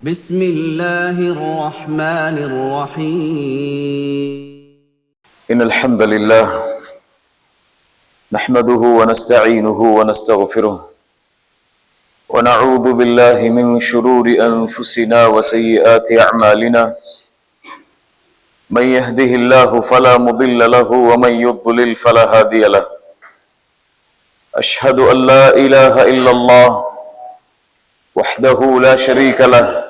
بسم الله الرحمن الرحيم. إن الحمد لله نحمده ونستعينه ونستغفره ونعوذ بالله من شرور أنفسنا وسيئات أعمالنا. من يهده الله فلا مضل له ومن يضلل فلا هادي له. أشهد أن لا إله إلا الله وحده لا شريك له.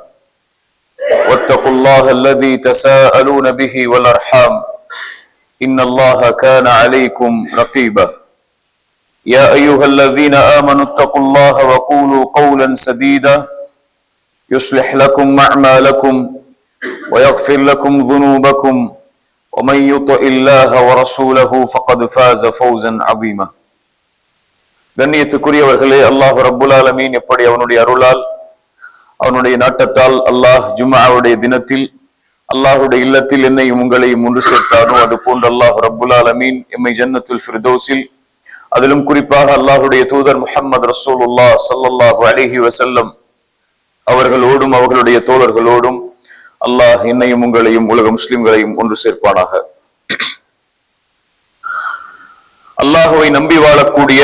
واتقوا الله الذي تساءلون به والأرحام إن الله كان عليكم رقيبا يا أيها الذين آمنوا اتقوا الله وقولوا قولا سديدا يصلح لكم أعمالكم ويغفر لكم ذنوبكم ومن يطع الله ورسوله فقد فاز فوزا عظيما கண்ணியத்துக்குரியவர்களே அல்லாஹ் ரப்புல் ஆலமீன் எப்படி அவனுடைய அருளால் அவனுடைய நாட்டத்தால் அல்லாஹ் ஜும்மாவுடைய தினத்தில் அல்லாஹுடைய இல்லத்தில் என்னையும் உங்களையும் ஒன்று சேர்த்தானோ? அது போன்று அல்லாஹ் ரப்புல் அலமீன் எம்மை ஜன்னத்துல் ஃபிர்தோஸில் அதிலும் குறிப்பாக அல்லாஹுடைய தூதர் முஹம்மது ரசூலுல்லா ஸல்லல்லாஹு அலிஹி வசல்லம் அவர்களோடும் அவர்களுடைய தோழர்களோடும் அல்லாஹ் என்னையும் உங்களையும் உலக முஸ்லிம்களையும் ஒன்று சேர்ப்பானாக. அல்லாஹுவை நம்பி வாழக்கூடிய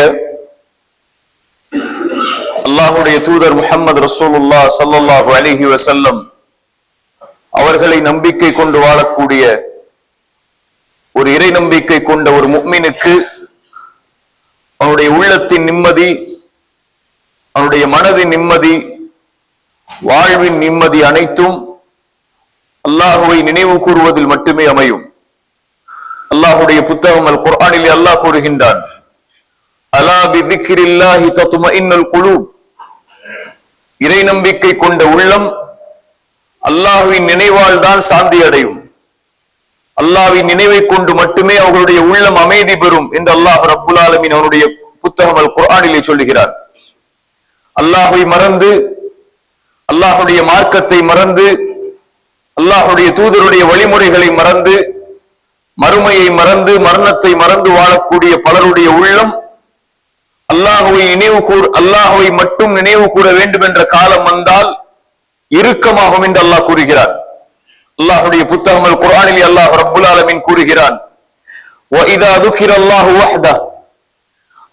அல்லாஹுடைய தூதர் முஹம்மது ரசூலுல்லா ஸல்லல்லாஹு அலிஹி வசல்லம் அவர்களை நம்பிக்கை கொண்டு வாழக்கூடிய ஒரு இறை நம்பிக்கை கொண்ட ஒரு முக்மினுக்கு அவனுடைய உள்ளத்தின் நிம்மதி அவனுடைய மனதின் நிம்மதி வாழ்வின் நிம்மதி அனைத்தும் அல்லாஹுவை நினைவு கூறுவதில் மட்டுமே அமையும். அல்லாஹுடைய புத்தகம் அல் குர்ஆனிலே அல்லாஹ் கூறுகின்றான் அலா பிதிக்கிரில்லாஹி தத்துமஇன்னல் குலூப்? இறை நம்பிக்கை கொண்ட உள்ளம் அல்லாஹுவின் நினைவால் தான் சாந்தி அடையும் அல்லாவின் நினைவை கொண்டு மட்டுமே அவர்களுடைய உள்ளம் அமைதி பெறும் என்று அல்லாஹ் ரப்புல் ஆலமின் அவனுடைய புத்தகம் அல் சொல்லுகிறார். அல்லாஹுவை மறந்து அல்லாஹுடைய மார்க்கத்தை மறந்து அல்லாஹுடைய தூதருடைய வழிமுறைகளை மறந்து மறுமையை மறந்து மரணத்தை மறந்து வாழக்கூடிய பலருடைய உள்ளம் அல்லாஹுவை நினைவு கூ அல்லாஹுவை மட்டும் நினைவு கூற வேண்டும் என்ற காலம் வந்தால் இறுக்கமாகும் என்று அல்லாஹ் கூறுகிறான். அல்லாஹுடைய புத்தகங்கள் குரானில் அல்லாஹ் ரப்புல் ஆலமின் கூறுகிறான்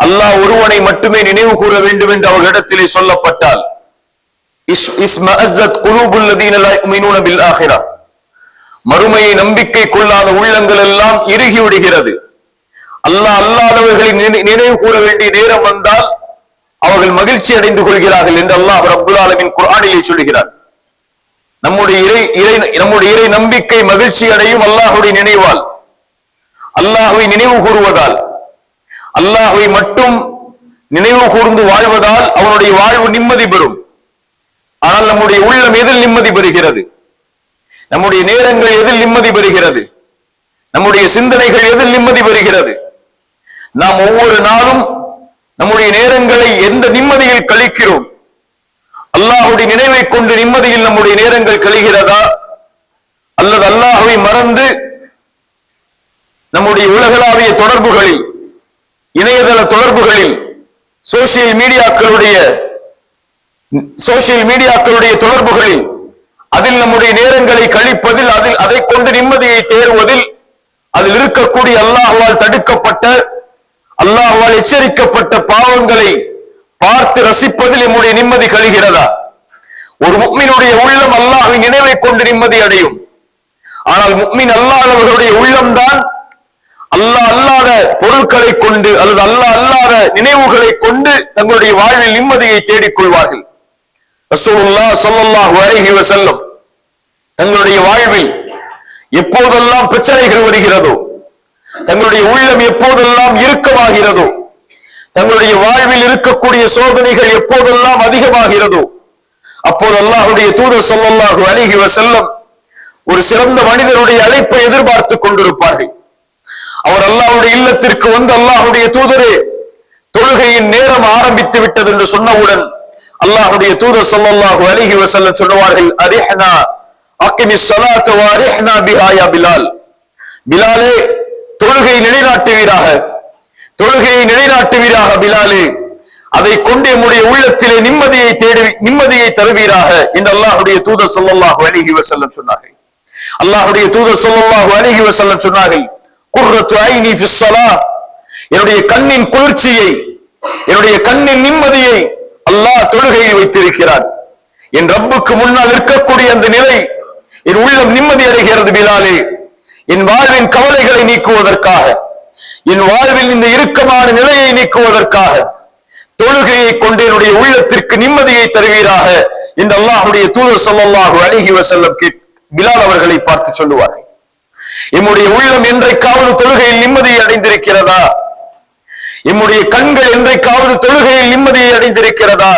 அல்லாஹ் ஒருவனை மட்டுமே நினைவு கூற வேண்டும் என்று அவர்களிடத்திலே சொல்லப்பட்டால் மறுமையை நம்பிக்கை கொள்ளாத உள்ளங்கள் எல்லாம் இறுகி விடுகிறது. அல்லாஹ் அல்லாதவர்களை நினை- நினைவு கூற வேண்டிய நேரம் வந்தால் அவர்கள் மகிழ்ச்சி அடைந்து கொள்கிறார்கள் என்று அல்லாஹ் ரப்புல் ஆலமின் குரானிலே சொல்கிறார் நம்முடைய இறை இறை நம்முடைய இறை நம்பிக்கை மகிழ்ச்சி அடையும் அல்லாஹுடைய நினைவால். அல்லாஹுவை நினைவு கூறுவதால். அல்லாஹுவை மட்டும் நினைவு கூர்ந்து வாழ்வதால் அவனுடைய வாழ்வு நிம்மதி பெறும். ஆனால் நம்முடைய உள்ளம் எதில் நிம்மதி பெறுகிறது? நம்முடைய நேரங்கள் எதில் நிம்மதி பெறுகிறது? நம்முடைய சிந்தனைகள் எதில் நிம்மதி பெறுகிறது? நாம் ஒவ்வொரு நாளும் நம்முடைய நேரங்களை எந்த நிம்மதியில் கழிக்கிறோம்? அல்லாஹுடைய நினைவை கொண்டு நிம்மதியில் நம்முடைய நேரங்கள் கழிகிறதா? அல்லது அல்லாஹுவை மறந்து நம்முடைய உலகளாவிய தொடர்புகளில் இணையதள தொடர்புகளில் சோசியல் மீடியாக்களுடைய சோசியல் மீடியாக்களுடைய தொடர்புகளில் அதில் நம்முடைய நேரங்களை கழிப்பதில் அதில் அதை கொண்டு நிம்மதியை தேடுவதில் அதில் இருக்கக்கூடிய அல்லாஹுவால் தடுக்கப்பட்ட அல்லாஹால் எச்சரிக்கப்பட்ட பாவங்களை பார்த்து ரசிப்பதில் நம்முடைய நிம்மதி கழிகிறதா? ஒரு முக்மினுடைய உள்ளம் அல்லாஹின் நினைவை கொண்டு நிம்மதி அடையும். ஆனால் முக்மின் அல்லாதவர்களுடைய உள்ளம்தான் அல்லாஹ் அல்லாத பொருட்களை கொண்டு அல்லது அல்லாஹ் அல்லாத நினைவுகளை கொண்டு தங்களுடைய வாழ்வில் நிம்மதியை தேடிக் கொள்வார்கள் ரசூலுல்லாஹ் ஸல்லல்லாஹு அலைஹி தங்களுடைய வாழ்வில் எப்போதெல்லாம் பிரச்சனைகள் வருகிறதோ தங்களுடைய உள்ளம் எப்போதெல்லாம் இறுக்கமாகிறதோ தங்களுடைய வாழ்வில் இருக்கக்கூடிய சோதனைகள் எப்போதெல்லாம் அதிகமாகிறதோ அப்போது அல்லாஹுடைய தூதர் சொல்லல்லாஹு அலைஹி வஸல்லம் ஒரு சிறந்த மனிதருடைய அழைப்பை எதிர்பார்த்து கொண்டிருப்பார்கள். அவர் அல்லாஹுடைய இல்லத்திற்கு வந்து அல்லாஹுடைய தூதரே தொழுகையின் நேரம் ஆரம்பித்து விட்டது என்று சொன்னவுடன் அல்லாஹுடைய தூதர் சொல்லல்லாஹு அலைஹி செல்ல சொல்லுவார்கள் அரிஹனா அக்கிமி ஸலாத்த அரிஹனா பிஹாயா பிலால். பிலாலே தொழுகை நிலைநாட்டுவீராக. தொழுகையை நிலைநாட்டுவீராக பிலாலே. அதை கொண்டு என்னுடைய உள்ளத்திலே நிம்மதியை தேடி நிம்மதியை தருவீராக என்று அல்லாஹுடைய தூதர் ஸல்லல்லாஹு அணுகி வசல்லம் சொன்னார்கள். அல்லாஹுடைய தூதர் ஸல்லல்லாஹு அணுகி வசல்லம் சொன்னார்கள் குர்ரத்து ஐனி ஃபிஸ் என்னுடைய கண்ணின் குளிர்ச்சியை என்னுடைய கண்ணின் நிம்மதியை அல்லாஹ் தொழுகையில் வைத்திருக்கிறார் என் ரப்புக்கு முன்னால் இருக்கக்கூடிய அந்த நிலை என் உள்ளம் நிம்மதி அடைகிறது பிலாலே. என் வாழ்வின் கவலைகளை நீக்குவதற்காக என் வாழ்வில் இந்த இறுக்கமான நிலையை நீக்குவதற்காக தொழுகையை கொண்டு என்னுடைய உள்ளத்திற்கு நிம்மதியை தருவீராக இந்த அல்லாஹுடைய தூதர் ஸல்லல்லாஹு அலைஹி வசல்லம் கேட் பிலால் அவர்களை பார்த்து சொல்லுவார்கள். எம்முடைய உள்ளம் என்றைக்காவது தொழுகையில் நிம்மதியை அடைந்திருக்கிறதா? எம்முடைய கண்கள் என்றைக்காவது தொழுகையில் நிம்மதியை அடைந்திருக்கிறதா?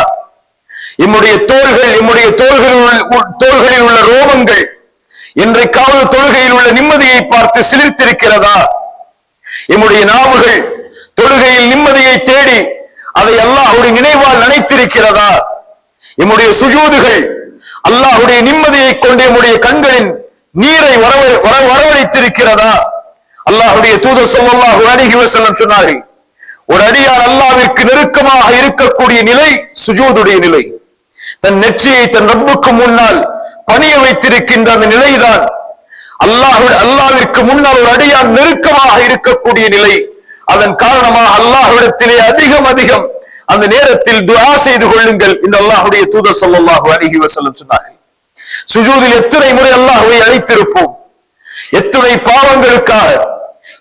எம்முடைய தோள்கள் எம்முடைய தோள்களில் உள்ள- தோள்களில் உள்ள ரோமங்கள் இன்றைக்காவது தொழுகையில் உள்ள நிம்மதியை பார்த்து சிலிர்த்திருக்கிறதா? எம்முடைய நாவுகள் தொழுகையில் நிம்மதியை தேடி அதை அல்லாஹுடைய நினைவால் நினைத்திருக்கிறதா? எம்முடைய சுஜூதுகள் அல்லாஹ்வுடைய நிம்மதியை கொண்டு எம்முடைய கண்களின் நீரை வரவ வரவழைத்திருக்கிறதா? அல்லாஹுடைய தூதர் சொல்லாஹு அலைஹி வசனம் சொன்னார்கள் ஒரு அடியார் அல்லாவிற்கு நெருக்கமாக இருக்கக்கூடிய நிலை சுஜூதுடைய நிலை. தன் நெற்றியை தன் ரப்புக்கு முன்னால் பணிய வைத்திருக்கின்ற அந்த நிலைதான். அல்லாஹ் அல்லாவிற்கு முன்னால் ஒரு அடியான் நெருக்கமாக இருக்கக்கூடிய நிலை. அதன் காரணமாக அல்லாஹ்விடத்திலே அதிகம் அதிகம் அந்த நேரத்தில் துவா செய்து கொள்ளுங்கள் இந்த அல்லாஹுடைய தூதர் சொல்லாஹு அருகி வசலம் சொன்னார்கள். சுஜூதில் எத்தனை முறை அல்லாஹுவை அழைத்திருப்போம்? எத்துணை பாவங்களுக்காக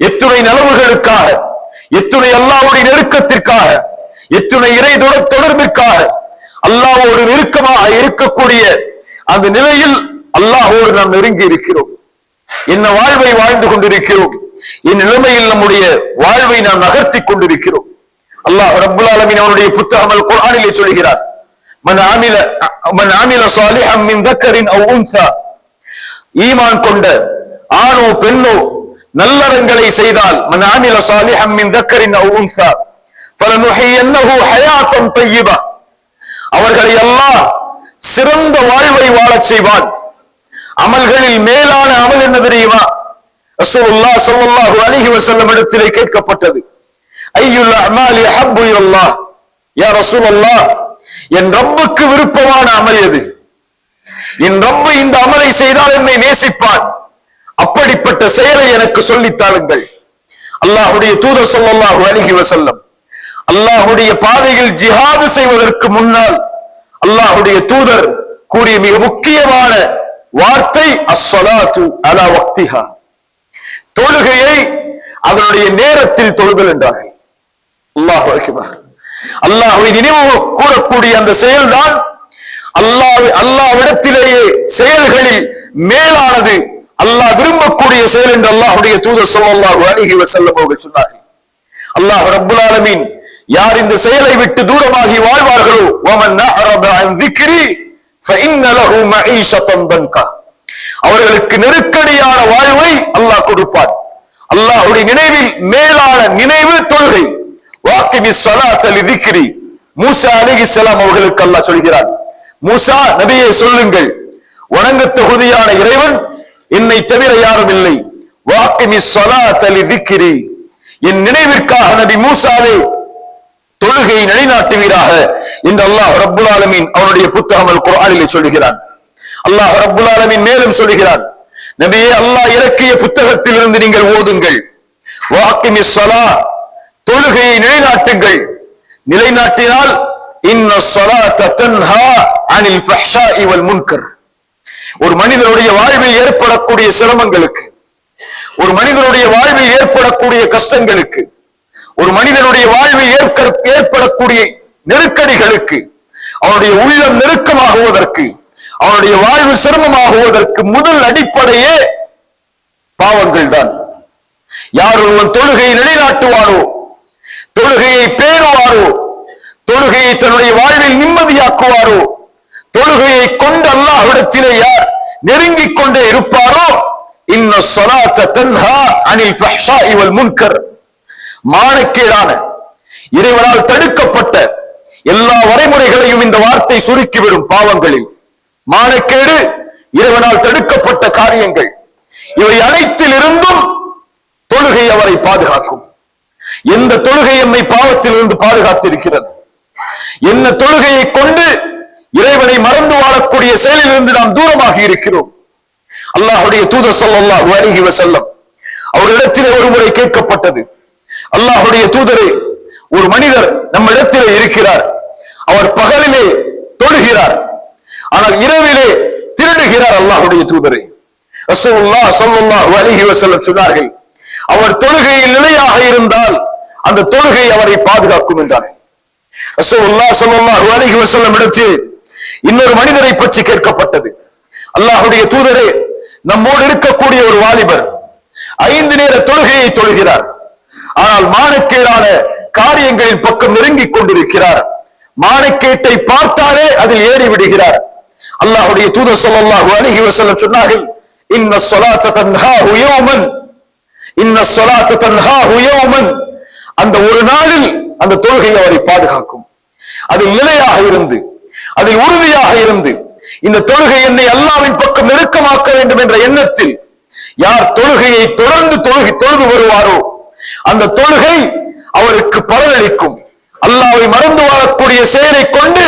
எத்துணை நலவுகளுக்காக எத்துணை அல்லாவுடைய நெருக்கத்திற்காக எத்துணை இறை தொடர்பிற்காக அல்லாவோடு நெருக்கமாக இருக்கக்கூடிய அந்த நிலையில் அல்லாஹோடு நாம் நெருங்கி இருக்கிறோம். என்ன வாழ்வை வாழ்ந்து கொண்டிருக்கிறோம். இந்நிலைமையில் நம்முடைய வாழ்வை நாம் நகர்த்தி கொண்டிருக்கிறோம். அல்லாஹ் ரபுல் ஆலமின் அவருடைய புத்தகம் குரானிலே சொல்கிறார். மன் ஆமில மன் ஆமில சாலிஹம் மின் தக்கரின் அவ் உன்சா. ஈமான் கொண்ட ஆணோ பெண்ணோ நல்லறங்களை செய்தால் மன் ஆமில சாலிஹம் மின் தக்கரின் அவ் உன்சா. ஃபலனுஹியன்னஹு ஹயாத்தன் தய்யிபா. அவர்களை அல்லாஹ் சிறந்த வாழ்வை வாழச் செய்வான். அமல்களில் மேலான அமல் என்ன தெரியுமா? ரசூலுல்லாஹ் ஸல்லல்லாஹு அலைஹி வஸல்லம் இடத்திலே கேட்கப்பட்டது. ஐயுல் அமாலி ஹப்பு இலல்லாஹ். யா ரசூலுல்லாஹ் என் ரப்புக்கு விருப்பமான அமல் எது? என் ரப்பு இந்த அமலை செய்தால் என்னை நேசிப்பான். அப்படிப்பட்ட செயலை எனக்கு சொல்லித்தாளுங்கள் அல்லாஹுடைய தூதர் சொல்லல்லாஹு அலிஹி வசல்லம் அல்லாஹுடைய பாதையில் ஜிஹாது செய்வதற்கு முன்னால் அல்லாஹுடைய தூதர் கூறிய மிக முக்கியமான வார்த்தை அஸ்ஸலாத்து அலா வக்திஹா. தொழுகையை அதனுடைய நேரத்தில் தொழுதல் என்றார்கள். அல்லாஹ் அல்லாஹுவை நினைவு கூறக்கூடிய அந்த செயல்தான் அல்லாஹ் அல்லாவிடத்திலேயே செயல்களில் மேலானது அல்லாஹ் விரும்பக்கூடிய செயல் என்று அல்லாஹுடைய தூதர் ஸல்லல்லாஹு அழகி செல்ல அவர்கள் சொன்னார்கள். அல்லாஹ் ரபுல் ஆலமீன் யார் இந்த செயலை விட்டு தூரமாகி வாழ்வார்களோ? அவர்களுக்கு நெருக்கடியான வாழ்வை அல்லாஹ் கொடுப்பார் அல்லாஹுடைய நினைவில் மேலான நினைவு தொழுகை. வாக்கிமி சலாத்தலி திக்ரி. மூசா அலிகி சலாம் அவர்களுக்கு அல்லாஹ் சொல்கிறார் மூசா நபியை சொல்லுங்கள். வணங்க தகுதியான இறைவன் என்னை தவிர யாரும் இல்லை. வாக்கிமி சலாத்தலி திக்ரி. என் நினைவிற்காக நபி மூசாவே தொழுகையை நிலைநாட்டுவீராக என்று அல்லாஹ் ரப்புல் ஆலமின் அவனுடைய புத்தகம் குரானிலே சொல்லுகிறான். சொல்கிறான் அல்லாஹ் ரப்புல் ஆலமின் மேலும் சொல்கிறான் நபியே அல்லாஹ் இலக்கிய புத்தகத்தில் இருந்து நீங்கள் ஓதுங்கள். வாக்கிமி சலா தொழுகையை நிலைநாட்டுங்கள். நிலைநாட்டினால் இன்ன சலா தன்ஹா அனில் ஃபஹ்ஷா இவல் முன்கர். ஒரு மனிதனுடைய வாழ்வில் ஏற்படக்கூடிய சிரமங்களுக்கு ஒரு மனிதனுடைய வாழ்வில் ஏற்படக்கூடிய கஷ்டங்களுக்கு ஒரு மனிதனுடைய வாழ்வில் ஏற்க- ஏற்படக்கூடிய நெருக்கடிகளுக்கு அவனுடைய உள்ளம் நெருக்கமாகுவதற்கு அவனுடைய வாழ்வு சிரமமாகுவதற்கு முதல் அடிப்படையே பாவங்கள் தான் யார் ஒருவன் தொழுகையை நிலைநாட்டுவாரோ தொழுகையை பேணுவாரோ தொழுகையை தன்னுடைய வாழ்வில் நிம்மதியாக்குவாரோ தொழுகையை கொண்டு அல்லாஹிடத்திலே யார் நெருங்கிக் கொண்டே இருப்பாரோ? இன்ன சொலாத்த தன்ஹா அனில் ஃபஹ்ஷாஇ வல் முன்கர். மானக்கேடான இறைவனால் தடுக்கப்பட்ட எல்லா வரைமுறைகளையும் இந்த வார்த்தை சுருக்கிவிடும் பாவங்களில். மானக்கேடு இறைவனால் தடுக்கப்பட்ட காரியங்கள். இவை அனைத்திலிருந்தும் தொழுகை அவரை பாதுகாக்கும். எந்த தொழுகை எம்மை பாவத்திலிருந்து பாதுகாத்திருக்கிறது? என்ன தொழுகையை கொண்டு இறைவனை மறந்து வாழக்கூடிய செயலிலிருந்து நாம் தூரமாக இருக்கிறோம்? அல்லாஹுடைய தூதர் சொல்லாஹு அலைஹி செல்லம் அவரிடத்திலே ஒரு முறை கேட்கப்பட்டது. அல்லாஹுடைய தூதரே ஒரு மனிதர் நம்ம இடத்திலே இருக்கிறார். அவர் பகலிலே தொழுகிறார். ஆனால் இரவிலே திருடுகிறார் அல்லாஹுடைய தூதரே. ரசூலுல்லாஹ் ஸல்லல்லாஹு அலைஹி வஸல்லம் சொன்னார்கள் அவர் தொழுகையில் நிலையாக இருந்தால் அந்த தொழுகை அவரை பாதுகாக்கும் என்றார் ரசூலுல்லாஹ் ஸல்லல்லாஹு அலைஹி வஸல்லம் இடத்து இன்னொரு மனிதரை பற்றி கேட்கப்பட்டது. அல்லாஹுடைய தூதரே நம்மோடு இருக்கக்கூடிய ஒரு வாலிபர் ஐந்து நேர தொழுகையை தொழுகிறார். ஆனால் மானக்கேடான காரியங்களின் பக்கம் நெருங்கிக் கொண்டிருக்கிறார். மானக்கேட்டை பார்த்தாலே அதில் ஏறி விடுகிறார். அல்லாஹுடைய தூதர் சொல்லாஹு அணுகி வஸல்லம் சொன்னார்கள் இன்ன சொலாத்த தன்ஹா உயோமன் இன்ன சொலாத்த தன்ஹா உயோமன் அந்த ஒரு நாளில் அந்த தொழுகை அவரை பாதுகாக்கும். அதில் நிலையாக இருந்து அதில் உறுதியாக இருந்து இந்த தொழுகை என்னை அல்லாவின் பக்கம் நெருக்கமாக்க வேண்டும் என்ற எண்ணத்தில் யார் தொழுகையை தொடர்ந்து தொழுகை தொழுது வருவாரோ அந்த தொழுகை அவருக்கு பலனளிக்கும். அல்லாவை மறந்து வாழக்கூடிய செயலை கொண்டு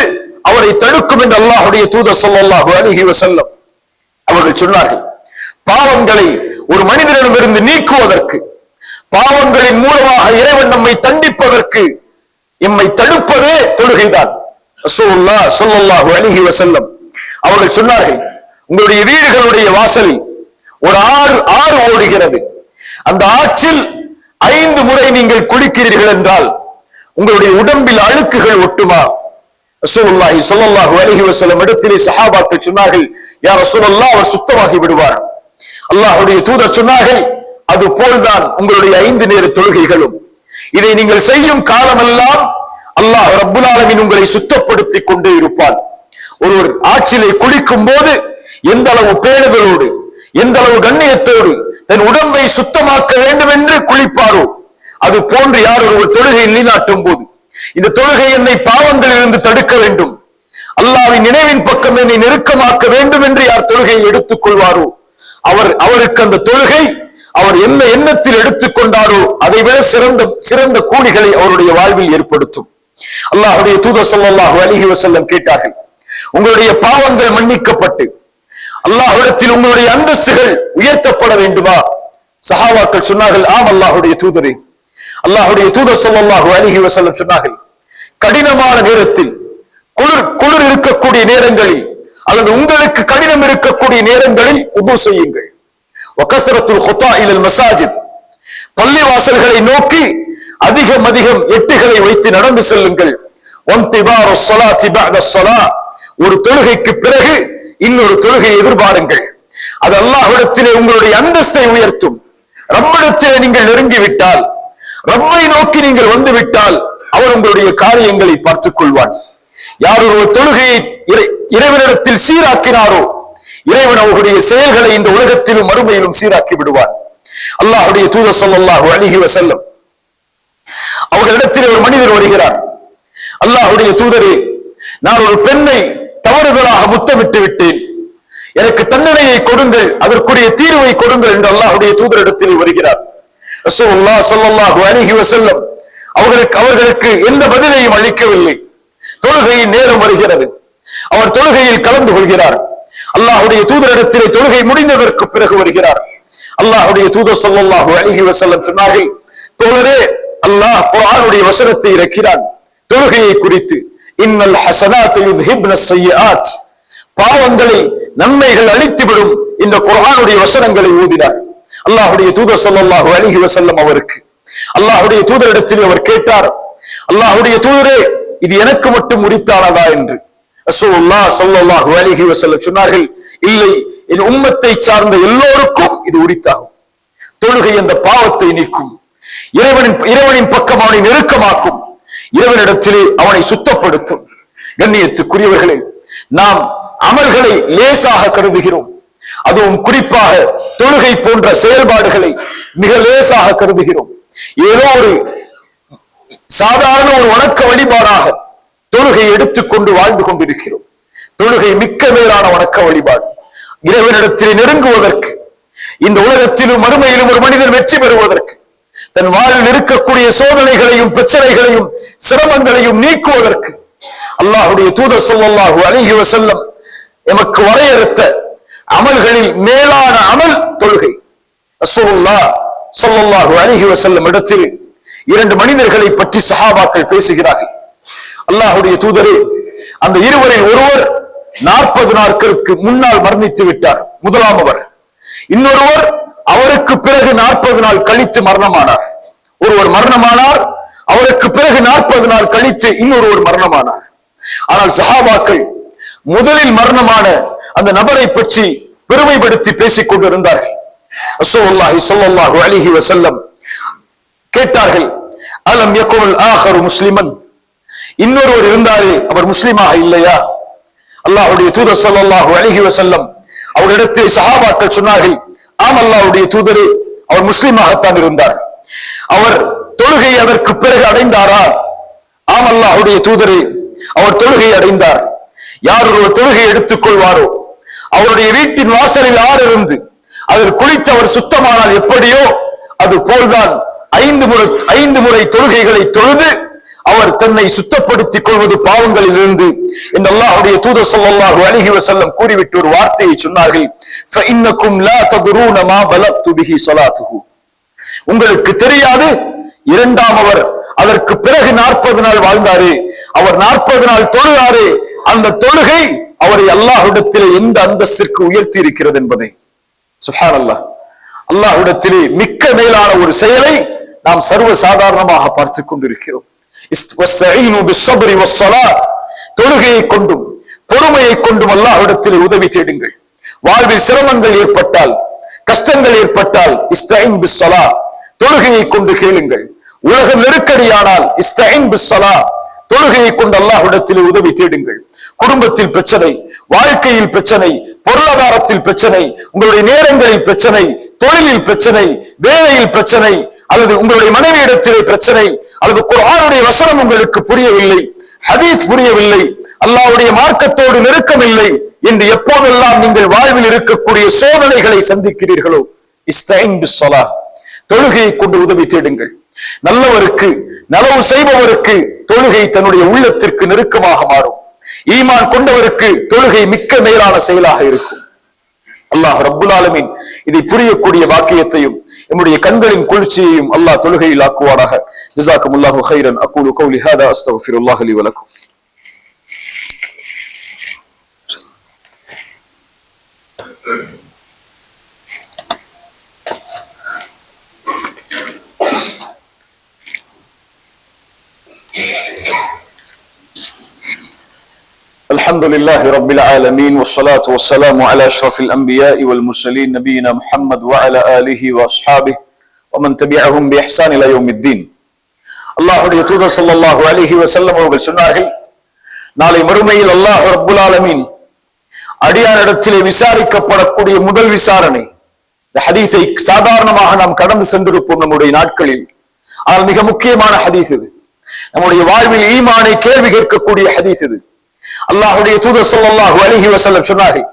அவரை தடுக்கும் என்று அல்லாஹுடைய தூதர் சொல்லாஹு அணுகி வசல்லம் அவர்கள் சொன்னார்கள். பாவங்களை ஒரு மனிதனிடமிருந்து நீக்குவதற்கு பாவங்களின் மூலமாக இறைவன் நம்மை தண்டிப்பதற்கு எம்மை தடுப்பதே தொழுகைதான். ரசூலுல்லாஹ் ஸல்லல்லாஹு அலைஹி வஸல்லம் அவர்கள் சொன்னார்கள் உங்களுடைய வீடுகளுடைய வாசலில் ஒரு ஆறு ஆறு ஓடுகிறது. அந்த ஆற்றில் ஐந்து முறை நீங்கள் குளிக்கிறீர்கள் என்றால் உங்களுடைய உடம்பில் அழுக்குகள் ஒட்டுமா? ரசூலுல்லாஹி ஸல்லல்லாஹு அலைஹி வஸல்லம் இடத்திலே சஹாபாக்கள் சொன்னார்கள் யா ரசூலல்லாஹ் அவர் சுத்தமாகி விடுவார். அல்லாஹ்வுடைய தூதர் சொன்னார்கள் அது போல்தான் உங்களுடைய ஐந்து நேர தொழுகைகளும். இதை நீங்கள் செய்யும் காலமெல்லாம் அல்லாஹ் ரப்புல் ஆலமீன் உங்களை சுத்தப்படுத்திக் கொண்டே இருப்பான். ஒருவர் ஆற்றிலே குளிக்கும் போது எந்த அளவு பேணுதலோடு எந்த அளவு கண்ணியத்தோடு தன் உடம்பை சுத்தமாக்க வேண்டும் என்று குளிப்பாரோ? அது போன்று யார் ஒருவர் தொழுகை நீராட்டும் போது? இந்த தொழுகை என்னை பாவங்களிலிருந்து தடுக்க வேண்டும். அல்லாவின் நினைவின் பக்கம் என்னை நெருக்கமாக்க வேண்டும் என்று யார் தொழுகையை எடுத்துக் கொள்வாரோ? அவர் அவருக்கு அந்த தொழுகை அவர் என்ன எண்ணத்தில் எடுத்துக்கொண்டாரோ அதை விட சிறந்த சிறந்த கூலிகளை அவருடைய வாழ்வில் ஏற்படுத்தும். அல்லாஹுடைய தூதர் சொல்லாஹு அலிஹி வசல்லம் கேட்டார்கள் உங்களுடைய பாவங்கள் மன்னிக்கப்பட்டு அல்லாஹுடத்தில் உங்களுடைய அந்தஸ்துகள் உயர்த்தப்பட வேண்டுமா? சஹாவாக்கள் சொன்னார்கள் ஆம் அல்லாஹுடைய தூதரே. அல்லாஹுடைய தூதர் சொல்லாஹு அலைஹி வஸல்லம் சொன்னார்கள் கடினமான நேரத்தில் குளிர் குளிர் இருக்கக்கூடிய நேரங்களில் அல்லது உங்களுக்கு கடினம் இருக்கக்கூடிய நேரங்களில் உபு செய்யுங்கள். ஒக்கசரத்துல் ஹொத்தா இலல் மசாஜித். பள்ளி வாசல்களை நோக்கி அதிகம் அதிகம் எட்டுகளை வைத்து நடந்து செல்லுங்கள். ஒன்திபாரு ஸலாத்தி ஒரு தொழுகைக்கு பிறகு இன்னொரு தொழுகையை எதிர்பாருங்கள். அது அல்லாஹிடத்திலே உங்களுடைய அந்தஸ்தை உயர்த்தும். ரப்பிடத்திலே நீங்கள் நெருங்கி விட்டால் ரப்பை நோக்கி நீங்கள் வந்து விட்டால் அவர் உங்களுடைய காரியங்களை பார்த்துக் கொள்வான் யார் ஒரு தொழுகையை இறை- இறைவனிடத்தில் சீராக்கினாரோ இறைவன் அவர்களுடைய செயல்களை இந்த உலகத்திலும் மறுமையிலும் சீராக்கி விடுவான். அல்லாஹுடைய தூத சொல்லாஹு அழகி வசல்லம் அவர்களிடத்தில் ஒரு மனிதர் வருகிறார். அல்லாஹுடைய தூதரே நான் ஒரு பெண்ணை தவறுதலாக முத்தமிட்டு விட்டேன். எனக்கு தண்டனையை கொடுங்கள் அதற்குரிய தீர்வை கொடுங்கள் என்று அல்லாஹுடைய தூதரிடத்தில் வருகிறார். ரசூலுல்லாஹ் ஸல்லல்லாஹு அலைஹி வஸல்லம் அவர்களுக்கு அவர்களுக்கு எந்த பதிலையும் அளிக்கவில்லை. தொழுகையின் நேரம் வருகிறது. அவர் தொழுகையில் கலந்து கொள்கிறார். அல்லாஹுடைய தூதரிடத்திலே தொழுகை முடிந்ததற்கு பிறகு வருகிறார். அல்லாஹுடைய தூதர் ஸல்லல்லாஹு அணுகி வசல்லம் சொன்னார்கள் தோழரே அல்லாஹ் குர்ஆனுடைய வசனத்தை இறக்கிறான். தொழுகையை குறித்து இன்னல் ஹசனாத் யுذஹிப்ன பாவங்களை நன்மைகள் அழித்துவிடும் இந்த குர்ஆனுடைய வசனங்களை ஊதினார். அல்லாஹுடைய தூதர் ஸல்லல்லாஹு அலைஹி வசல்லம் அவருக்கு. அல்லாஹுடைய தூதரிடத்தில் அவர் கேட்டார் அல்லாஹுடைய தூதரே இது எனக்கு மட்டும் உரித்தானதா என்று? ரசூலுல்லாஹ் சொல்லல்லாஹு அலைஹி வஸல்லம் சொன்னார்கள் இல்லை என் உம்மத்தை சார்ந்த எல்லோருக்கும் இது உரித்தாகும். தொழுகை அந்த பாவத்தை நீக்கும். இறைவனின் இறைவனின் பக்கம் அவனை நெருக்கமாக்கும். இறைவனிடத்திலே அவனை சுத்தப்படுத்தும். கண்ணியத்துக்குரியவர்களே நாம் அமல்களை லேசாக கருதுகிறோம். அதுவும் குறிப்பாக தொழுகை போன்ற செயல்பாடுகளை மிக லேசாக கருதுகிறோம். ஏதோ ஒரு சாதாரண ஒரு வணக்க வழிபாடாக தொழுகை எடுத்துக்கொண்டு வாழ்ந்து கொண்டிருக்கிறோம். தொழுகை மிக்க மேலான வணக்க வழிபாடு. இறைவனிடத்தில் நெருங்குவதற்கு இந்த உலகத்திலும் மறுமையிலும் ஒரு மனிதன் வெற்றி பெறுவதற்கு தன் வாழ்வில் இருக்கக்கூடிய சோதனைகளையும் பிரச்சனைகளையும் சிரமங்களையும் நீக்குவதற்கு அல்லாஹுடைய தூதர் சொல்லல்லாஹு அலைஹி செல்லம் எமக்கு வரையறுத்த அமல்களில் மேலான அமல் தொழுகை. ரசூலுல்லாஹ் சொல்லல்லாஹு அலைஹி செல்லும் இடத்தில் இரண்டு மனிதர்களை பற்றி சஹாபாக்கள் பேசுகிறார்கள். அல்லாஹுடைய தூதரே அந்த இருவரில் ஒருவர் நாற்பது நாட்களுக்கு முன்னால் மரணித்து விட்டார் முதலாம் அவர். இன்னொருவர் அவருக்கு பிறகு நாற்பது நாள் கழித்து மரணமானார். ஒருவர் மரணமானார் அவருக்கு பிறகு நாற்பது நாள் கழித்து இன்னொருவர் மரணமானார். ஆனால் சஹாபாக்கள் முதலில் மரணமான அந்த நபரை பற்றி பெருமைப்படுத்தி பேசிக் கொண்டிருந்தார்கள். ரசூலுல்லாஹி ஸல்லல்லாஹு அலைஹி வஸல்லம் கேட்டார்கள் அலம் யகுல் ஆஹரு முஸ்லிமன்? இன்னொருவர் இருந்தாரே அவர் முஸ்லிமாக இல்லையா? அல்லாஹ்வுடைய தூதர் ஸல்லல்லாஹு அலைஹி வஸல்லம் அவரிடத்தில் சஹாபாக்கள் சொன்னார்கள் ஆம் அல்லாஹ்வுடைய தூதரே அவர் முஸ்லிமாகத்தான் இருந்தார். அவர் தொழுகை அதற்கு பிறகு அடைந்தாரா? ஆம் அல்லாஹ்வுடைய தூதரே அவர் தொழுகை அடைந்தார். யார் ஒரு தொழுகை எடுத்துக் கொள்வாரோ? அவருடைய வீட்டின் வாசலில் ஆறு இருந்து அதில் குளித்து அவர் சுத்தமானால் எப்படியோ அது போல்தான் ஐந்து முறை ஐந்து முறை தொழுகைகளை தொழுது அவர் தன்னை சுத்தப்படுத்திக் கொள்வது பாவங்களில் இருந்து. இந்த அல்லாஹ்வுடைய தூதர் சொல்லாஹு அலைஹி வசல்லம் கூறிவிட்டு ஒரு வார்த்தையை சொன்னார்கள். உங்களுக்கு தெரியாது. இரண்டாம் அவர் அதற்கு பிறகு நாற்பது நாள் வாழ்ந்தாரு. அவர் நாற்பது நாள் தொழுகாரு அந்த தொழுகை அவரை அல்லாஹுடத்திலே எந்த அந்தஸ்திற்கு உயர்த்தி இருக்கிறது என்பதை. சுஹான் அல்லாஹ் அல்லாஹுடத்திலே மிக்க மேலான ஒரு செயலை நாம் சர்வ சாதாரணமாக பார்த்துக் கொண்டிருக்கிறோம். தொழுகையை கொண்டும் பொறுமையை கொண்டும் அல்லாஹ்விடத்திலே உதவி தேடுங்கள். வாழ்வில் சிரமங்கள் ஏற்பட்டால் கஷ்டங்கள் ஏற்பட்டால் இஸ்தாயின் பிஸ்ஸலா தொழுகையை கொண்டு கேளுங்கள். உலகம் நெருக்கடியானால் இஸ்தஈன் பிஸ்ஸலா. தொழுகையை கொண்டு அல்லாஹ்விடத்திலே உதவி தேடுங்கள். குடும்பத்தில் பிரச்சனை வாழ்க்கையில் பிரச்சனை பொருளாதாரத்தில் பிரச்சனை உங்களுடைய நேரங்களில் பிரச்சனை தொழிலில் பிரச்சனை வேலையில் பிரச்சனை அல்லது உங்களுடைய மனைவியிடத்திலே பிரச்சனை அல்லது குரானுடைய வசனம் உங்களுக்கு புரியவில்லை ஹதீஸ் புரியவில்லை அல்லாவுடைய மார்க்கத்தோடு நெருக்கமில்லை என்று எப்போதெல்லாம் நீங்கள் வாழ்வில் இருக்கக்கூடிய சோதனைகளை சந்திக்கிறீர்களோ இஸ்தலா தொழுகையை கொண்டு உதவி தேடுங்கள். நல்லவருக்கு நலவு செய்பவருக்கு தொழுகை தன்னுடைய உள்ளத்திற்கு நெருக்கமாக மாறும். ஈமான் கொண்டவருக்கு தொழுகை மிக்க மேலான செயலாக இருக்கும். அல்லாஹ் ரபுல்லாலமின் இதை புரியக்கூடிய வாக்கியத்தையும் நம்முடைய கண்களின் குளிர்ச்சியையும் அல்லாஹ் தொழுகையில் ஆக்குவாராக ஜஸாக்குமுல்லாஹு ஹைரன் அக்கூலு கௌலி ஹாதா அஸ்தக்ஃபிருல்லாஹ் வலக்கும். الحمد لله رب العالمين والصلاة والسلام على أشرف الأنبياء والمرسلين نبينا محمد وعلى آله وأصحابه ومن تبعهم بإحسان إلى يوم الدين அல்லாஹுடைய தூதர் ஸல்லல்லாஹு அலைஹி வஸல்லம் அவர்கள் சொன்னார்கள் நாளை மறுமையில் அல்லாஹ் ரப்புல் ஆலமீன் அடியானிடத்திலே விசாரிக்கப்படக்கூடிய முதல் விசாரணை இந்த ஹதீஸை சாதாரணமாக நாம் கடந்து சென்றிருப்போம் நம்முடைய நாட்களில் ஆனால் மிக முக்கியமான ஹதீஸ் இது நம்முடைய வாழ்வில் ஈமானை கேள்வி கேட்கக்கூடிய ஹதீஸ் இது அல்லாஹுடைய தூதர் ஸல்லல்லாஹு அலைஹி வஸல்லம் சொன்னார்கள்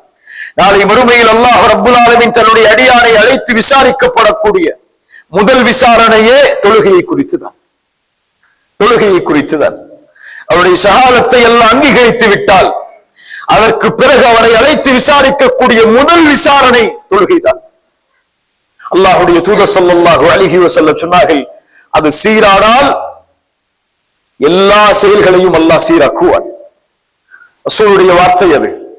நாளை மறுமையில் அல்லாஹ் ரப்புல் தன்னுடைய அடியானை அழைத்து விசாரிக்கப்படக்கூடிய முதல் விசாரணையே தொழுகையை குறித்துதான். தொழுகையை குறித்துதான். அவருடைய சகாலத்தை எல்லாம் அங்கீகரித்து விட்டால் அதற்கு பிறகு அவரை அழைத்து விசாரிக்கக்கூடிய முதல் விசாரணை தொழுகைதான். அல்லாஹுடைய தூதர் ஸல்லல்லாஹு அலைஹி வசல்ல சொன்னார்கள் அது சீரானால் எல்லா செயல்களையும் அல்லாஹ் சீராக்குவான். ரசூலுடைய வார்த்தை அது.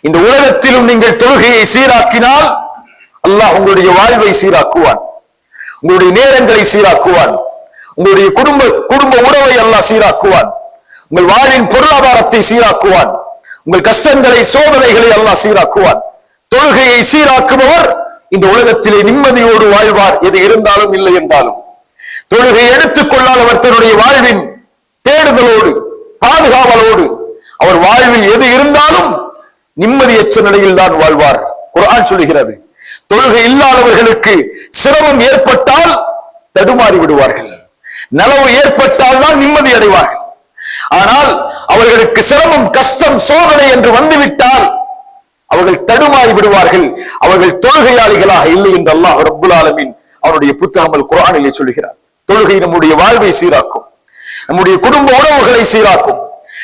இந்த உலகத்திலும் நீங்கள் தொழுகையை சீராக்கினால் அல்லாஹ் உங்களுடைய வாழ்வை சீராக்குவான். உங்களுடைய நேரங்களை சீராக்குவான். உங்களுடைய குடும்ப குடும்ப உறவை அல்லாஹ் சீராக்குவான். உங்கள் வாழ்வின் பொருளாதாரத்தை சீராக்குவான். உங்கள் கஷ்டங்களை சோதனைகளை அல்லாஹ் சீராக்குவான். தொழுகையை சீராக்குபவர் இந்த உலகத்திலே நிம்மதியோடு வாழ்வார். எது இருந்தாலும் இல்லை என்றாலும். தொழுகை எடுத்துக் கொள்ளாதவர் தன்னுடைய வாழ்வின் தேடுதலோடு பாதுகாவலோடு அவர் வாழ்வில் எது இருந்தாலும் நிம்மதியற்ற நிலையில் தான் வாழ்வார். குரான் சொல்லுகிறது தொழுகை இல்லாதவர்களுக்கு சிரமம் ஏற்பட்டால் தடுமாறி விடுவார்கள். நலவு ஏற்பட்டால் தான் நிம்மதி அடைவார்கள். ஆனால் அவர்களுக்கு சிரமம் கஷ்டம் சோதனை என்று வந்துவிட்டால் அவர்கள் தடுமாறி விடுவார்கள். அவர்கள் தொழுகையாளிகளாக இல்லை என்று அல்லாஹ் ரபுல் ஆலமீன் அவனுடைய புத்தகமல் குரானிலே சொல்கிறார் தொழுகை நம்முடைய வாழ்வை சீராக்கும் நம்முடைய குடும்ப உறவுகளை சீராக்கும்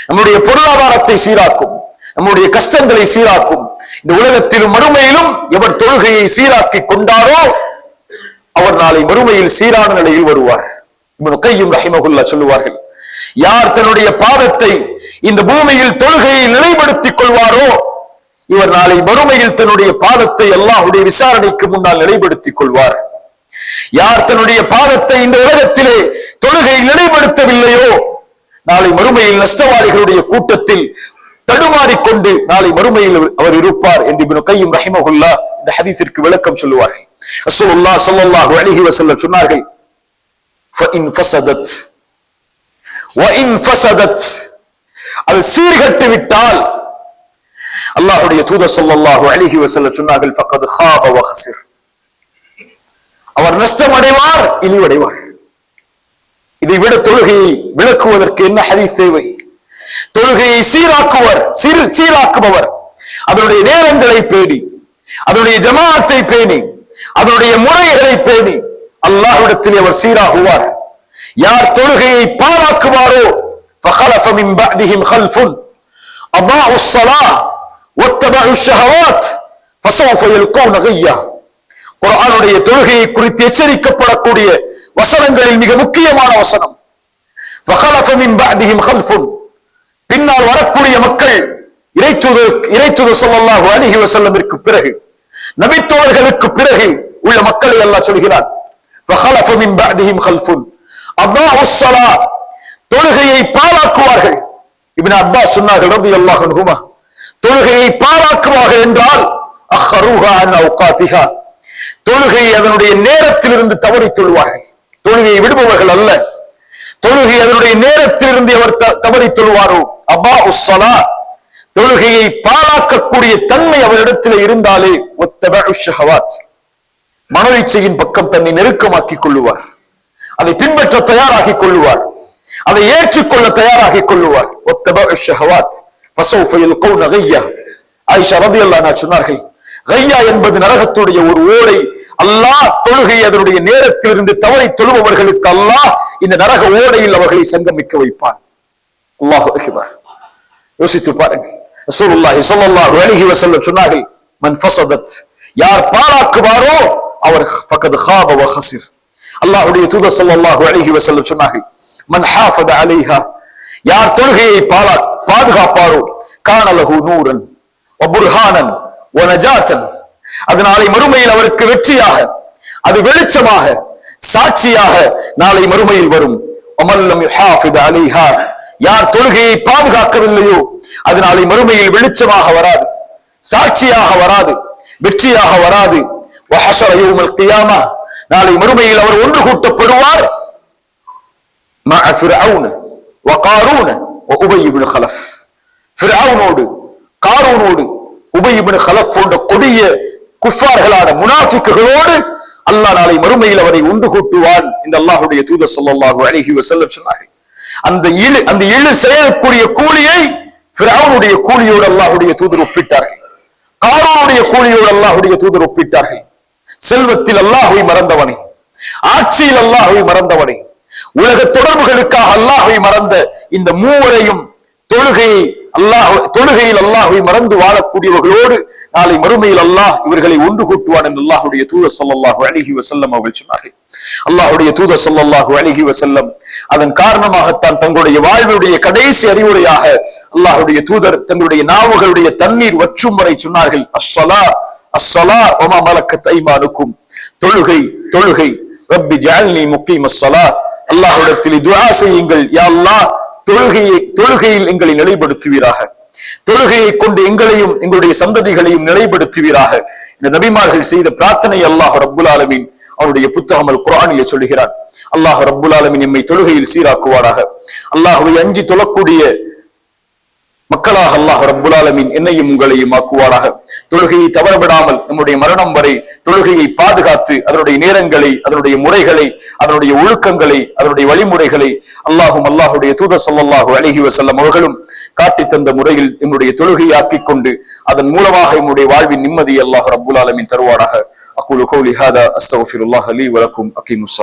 நம்முடைய பொருளாதாரத்தை சீராக்கும் நம்முடைய கஷ்டங்களை சீராக்கும் இந்த உலகத்திலும் மறுமையிலும் எவர் தொழுகையை சீராக்கி கொண்டாரோ அவர் நாளை மறுமையில் சீரான நிலையில் வருவார். கையும் ரஹிமகுல்லா சொல்லுவார்கள் யார் தன்னுடைய பாதத்தை இந்த பூமியில் தொழுகையை நிலைப்படுத்திக் கொள்வாரோ இவர் நாளை மறுமையில் தன்னுடைய பாதத்தை அல்லாஹுடைய விசாரணைக்கு முன்னால் நிலைப்படுத்திக் கொள்வார். யார் தன்னுடைய பாதத்தை இந்த உலகத்திலே தொழுகை நிலைப்படுத்தவில்லையோ நாளை மறுமையில் நஷ்டவாளிகளுடைய கூட்டத்தில் தடுமாறிக்கொண்டு நாளை மறுமையில் அவர் இருப்பார் என்று கையும் ரஹிமகுல்லா இந்த ஹதீஸிற்கு விளக்கம் சொல்லுவார்கள். ரசூலுல்லா ஸல்லல்லாஹு அலைஹி வஸல்லம் சொன்னார்கள் ஃபஇன் ஃபஸதத் வஇன் ஃபஸதத் அது சீர்கட்டு விட்டால் அல்லாஹுடைய தூதர் ஸல்லல்லாஹு அலைஹி வஸல்லம் சொன்னார்கள் ஃபக்கத் ஹாப அவர் நஷ்டம் அடைவார் இழிவடைவார் இதை விட தொழுகையை விளக்குவதற்கு என்ன ஹதீஸ் தேவை தொழுகையை சீராக்குவர் சீர் சீராக்குபவர் அதனுடைய நேரங்களை பேணி அதனுடைய ஜமாஅத்தை பேணி அதனுடைய முறைகளை பேணி அல்லாஹ்விடத்தில் அவர் சீராகுவார் யார் தொழுகையை பாழாக்குவாரோ فخلف من بعدهم خلف أضاعوا الصلاة واتبعوا الشهوات فسوف يلقون غيا குர்ஆனுடைய தொழுகையை குறித்து எச்சரிக்கப்படக்கூடிய வசனங்களில் மிக முக்கியமான வசனம். பின்னால் வரக்கூடிய மக்கள் இறைத்துது இறைத்துது சொல்லல்லாஹு அலிஹி வசல்லமிற்கு பிறகு நபித்தோழர்களுக்கு பிறகு உள்ள மக்களை எல்லாம் சொல்கிறார் தொழுகையை பாழாக்குவார்கள். இபின் அப்பா சொன்னார்கள் ரவி தொழுகையை பாழாக்குவார்கள் என்றால் அஹ்ரூஹா தொழுகை அதனுடைய நேரத்திலிருந்து தவறி தொழுவார்கள். தொழுகையை விடுபவர்கள் அல்ல. தொழுகை அதனுடைய நேரத்திலிருந்து அவர் த- தவறி தொழுவாரோ? அபா உஸ்ஸலா. தொழுகையை பாழாக்கக்கூடிய தன்மை அவரிடத்தில் இருந்தாலே ஒத்தபஉ ஷஹவாத் மனோயிச்சையின் பக்கம் தன்னை நெருக்கமாக்கிக் கொள்ளுவார். அதை பின்பற்ற தயாராகிக் கொள்ளுவார். அதை ஏற்றுக்கொள்ள தயாராகிக் கொள்ளுவார். ஒத்தபஉ ஷஹவாத் ஃபஸௌஃப ஆயிஷா சொன்னார்கள் ஐயா என்பது நரகத்துடைய ஒரு ஓடை அல்லாஹ் தொழுகை அதனுடைய நேரத்தில் இருந்து தவறை தொழுபவர்களுக்கு அல்லாஹ் இந்த நரக ஓடையில் அவர்களை சங்கமிக்க வைப்பான். அல்லாஹு யோசித்து பாருங்க. ரசூலுல்லாஹி ஸல்லல்லாஹு அலைஹி வஸல்லம் சொன்னார்கள் மன் ஃபஸதத் யார் பாழாக்குவாரோ அவர் ஃபகத் ஹாப வ ஹஸிர் அல்லாஹ்வுடைய தூதர் ஸல்லல்லாஹு அலைஹி வஸல்லம் சொன்னார்கள் மன் ஹாஃபத அலைஹா. யார் தொழுகையை பாலா பாதுகாப்பாரோ கான லஹு நூரன் வ புர்ஹானன் வ நஜாத்தன். அது நாளை மறுமையில் அவருக்கு வெற்றியாக அது வெளிச்சமாக சாட்சியாக நாளை மறுமையில் வரும். அமல்லம் யார் தொழுகையை பாதுகாக்கவில்லையோ அது நாளை மறுமையில் வெளிச்சமாக வராது சாட்சியாக வராது வெற்றியாக வராது. நாளை மறுமையில் அவர் ஒன்று கூட்டப்படுவார். மஅ கலஃப் காரூனோடு உபயிபின் கலஃப் போன்ற கொடிய குஃபார்களான முனாஃபிக்குகளோடு அல்லாஹ் நாளை மறுமையில் அவரை உண்டு கூட்டுவான் இந்த அல்லாஹுடைய தூதர் ஸல்லல்லாஹு அழகி வஸல்லம் சொன்னார்கள். அந்த இழு அந்த இழு செயலுக்குரிய கூலியை பிராவனுடைய கூலியோடு அல்லாஹுடைய தூதர் ஒப்பிட்டார்கள். காரோனுடைய கூலியோடு அல்லாஹுடைய தூதர் ஒப்பிட்டார்கள். செல்வத்தில் அல்லாஹ்வை மறந்தவனே ஆட்சியில் அல்லாஹ்வை மறந்தவனே உலக தொடர்புகளுக்காக அல்லாஹ்வை மறந்த இந்த மூவரையும் தொழுகையை அல்லாஹ் தொழுகையில் அல்லாஹ்வை மறந்து வாழக்கூடியவர்களோடு நாளை மறுமையில் அல்லாஹ் இவர்களை ஒன்று கூட்டுவான் என்று அல்லாஹுடைய தூத சொல்லல்லாஹு அழகி வசல்லம் அவர்கள் சொன்னார்கள். அல்லாஹுடைய தூத சொல்லல்லாஹு அழகி வசல்லம் அதன் காரணமாகத்தான் தங்களுடைய வாழ்வுடைய கடைசி அறிவுரையாக அல்லாஹுடைய தூதர் தங்களுடைய நாவுகளுடைய தண்ணீர் வற்றும் வரை சொன்னார்கள். அஸ்ஸலா அஸ்ஸலா ஒமா மலக்க தைமானுக்கும் தொழுகை தொழுகை. ரப்பி ஜாலினி முக்கீம ஸலா. அல்லாஹுடத்தில் துஆ செய்யுங்கள். யா அல்லாஹ் தொழுகையை தொழுகையில் எங்களை நிலைப்படுத்துவீராக. தொழுகையை கொண்டு எங்களையும் எங்களுடைய சந்ததிகளையும் நிலைப்படுத்துவீராக. இந்த நபிமார்கள் செய்த பிரார்த்தனை அல்லாஹ் ரபுல் ஆலமீன் அவருடைய புத்தகம் அல் குர்ஆனிலே சொல்லுகிறார். அல்லாஹ் ரபுல் ஆலமின் எம்மை தொழுகையில் சீராக்குவாராக. அல்லாஹுவை அஞ்சி தொழக்கூடிய மக்களாக அல்லாஹ் ரபுலாலமின் என்னையும் உங்களையும் ஆக்குவாராக தொழுகையை தவறவிடாமல் நம்முடைய மரணம் வரை தொழுகையை பாதுகாத்து அதனுடைய நேரங்களை அதனுடைய முறைகளை அதனுடைய ஒழுக்கங்களை அதனுடைய வழிமுறைகளை அல்லாஹும் அல்லாஹுடைய தூத சொல்லல்லாஹு அழகி வசல்லம் அவர்களும் காட்டித் தந்த முறையில் என்னுடைய தொழுகையை ஆக்கிக் கொண்டு அதன் மூலமாக என்னுடைய வாழ்வின் நிம்மதி அல்லாஹ் ரபுலாலமின் தருவாராக அக்குலு கௌலி ஹாதா அஸ்தக்ஃபிருல்லாஹ் லீ வலக்கும் அகீமுஸ்